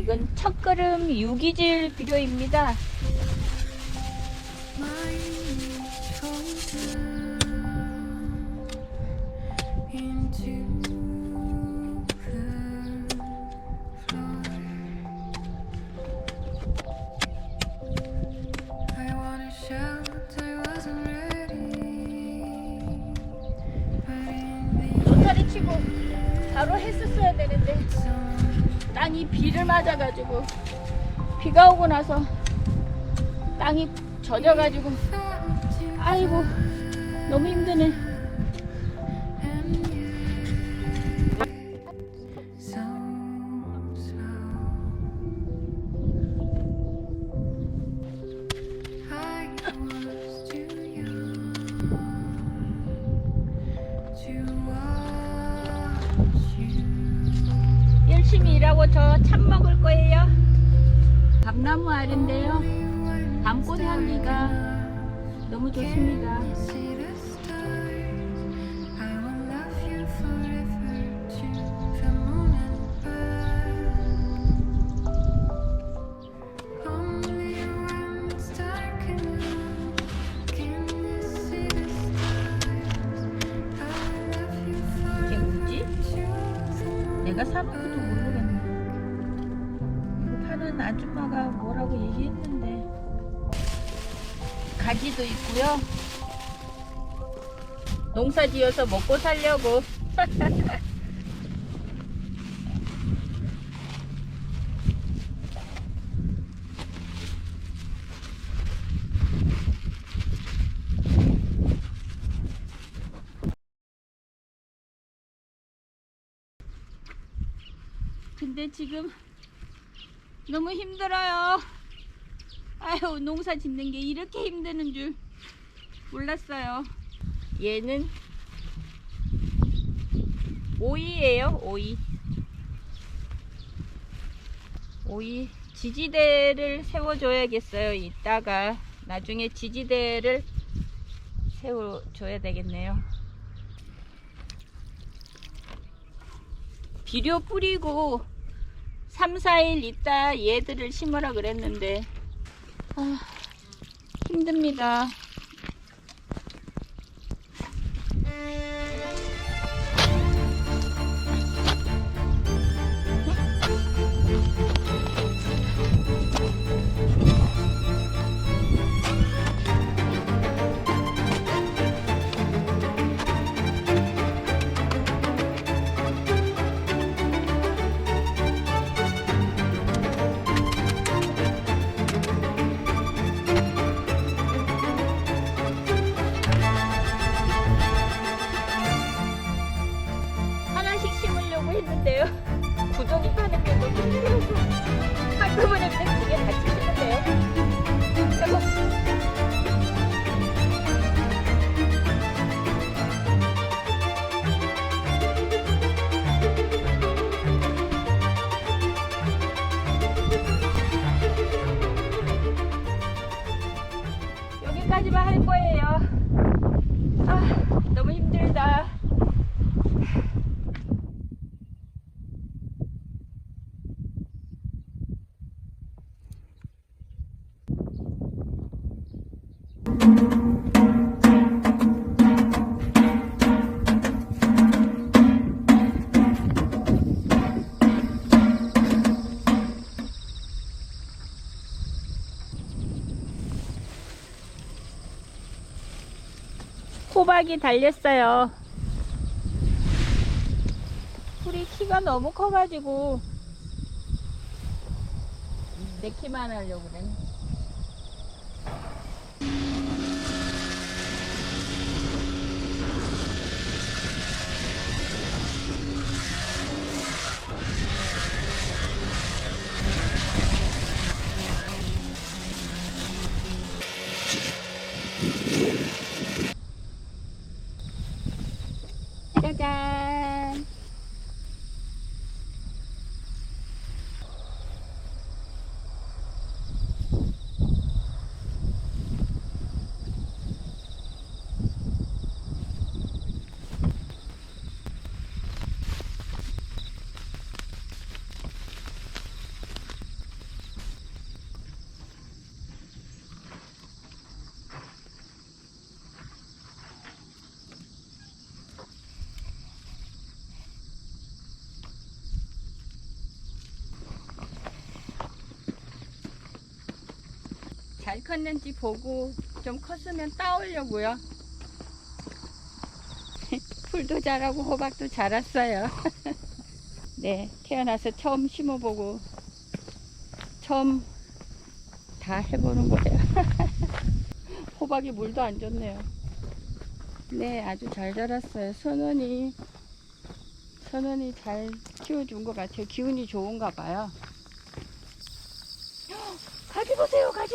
이건 첫걸음 유기질 비료입니다. 로타리 치고 바로 했었어야 되는데 땅이 비를 맞아가지고 비가 오고 나서 땅이 젖어가지고 아이고 너무 힘드네. 열심히 일하고 저 참 먹을 거예요. 감나무 알인데요. 밤꽃 향기가 너무 좋습니다. 파는 아줌마가 뭐라고 얘기했는데. 가지도 있고요. 농사 지어서 먹고 살려고. 근데 지금 너무 힘들어요. 아유, 농사 짓는 게 이렇게 힘드는 줄 몰랐어요. 얘는 오이예요, 오이. 오이 지지대를 세워줘야겠어요. 이따가 나중에 지지대를 세워줘야 되겠네요. 비료 뿌리고 3, 4일 있다 얘들을 심으라 그랬는데 아, 힘듭니다. 했는데요. 구덩이 파는 게 너무 힘들어서 한꺼번에 호박이 달렸어요. 풀이 키가 너무 커가지고 내 키만 하려고 그래. 잘 컸는지 보고 좀 컸으면 따오려고요. 풀도 자라고 호박도 자랐어요. 네, 태어나서 처음 심어보고 처음 다 해보는 거예요. 호박이 물도 안 줬네요. 네, 아주 잘 자랐어요. 선원이 선원이 잘 키워준 것 같아요. 기운이 좋은가 봐요. 가지 보세요, 가지.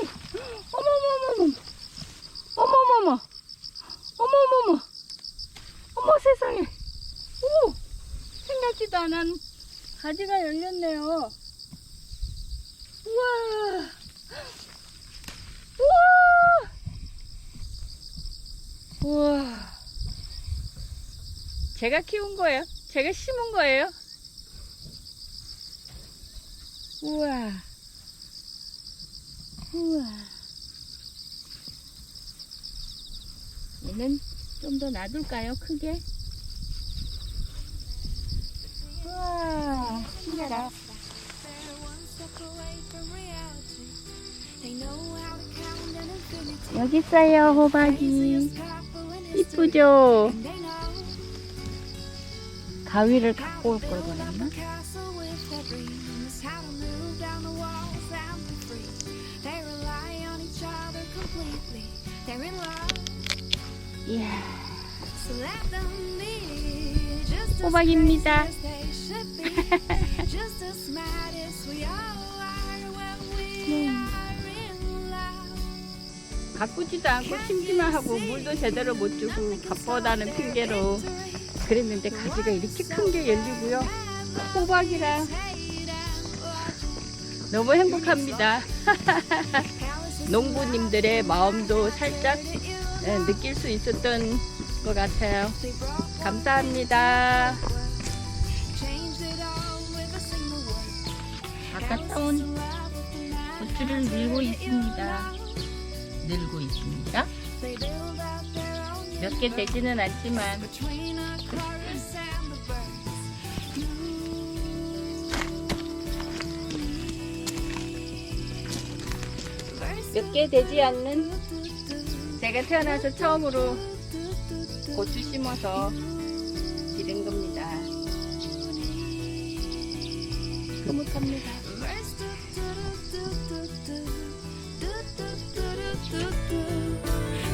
어머머머머. 어머머머. 어머머머. 어머 세상에. 오! 생각지도 않은 가지가 열렸네요. 우와. 우와. 우와. 제가 키운 거예요. 제가 심은 거예요. 우와. 우와. 얘는 좀 더 놔둘까요? 크게? 우와. 신기하다. 여기 있어요, 호박이. 이쁘죠? 가위를 갖고 올 걸 그랬나? 이야. 호박입니다. 가꾸지도 않고 심기만 하고 물도 제대로 못 주고 바쁘다는 핑계로 그랬는데 가지가 이렇게 큰 게 열리고요. 호박이라 너무 행복합니다. 농부님들의 마음도 살짝 예, 느낄 수 있었던 것 같아요. 감사합니다. 아까 따온 고추를 밀고 있습니다. 늘고 있습니다. 몇 개 되지는 않지만 몇 개 되지 않는 제가 태어나서 처음으로 고추 심어서 기른 겁니다. 흐뭇합니다.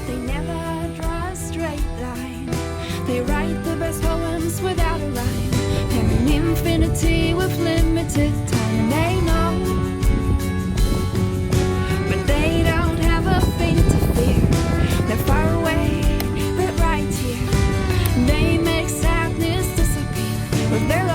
They never draw a straight line. They write the best poems without a rhyme. They're an infinity with limited But they're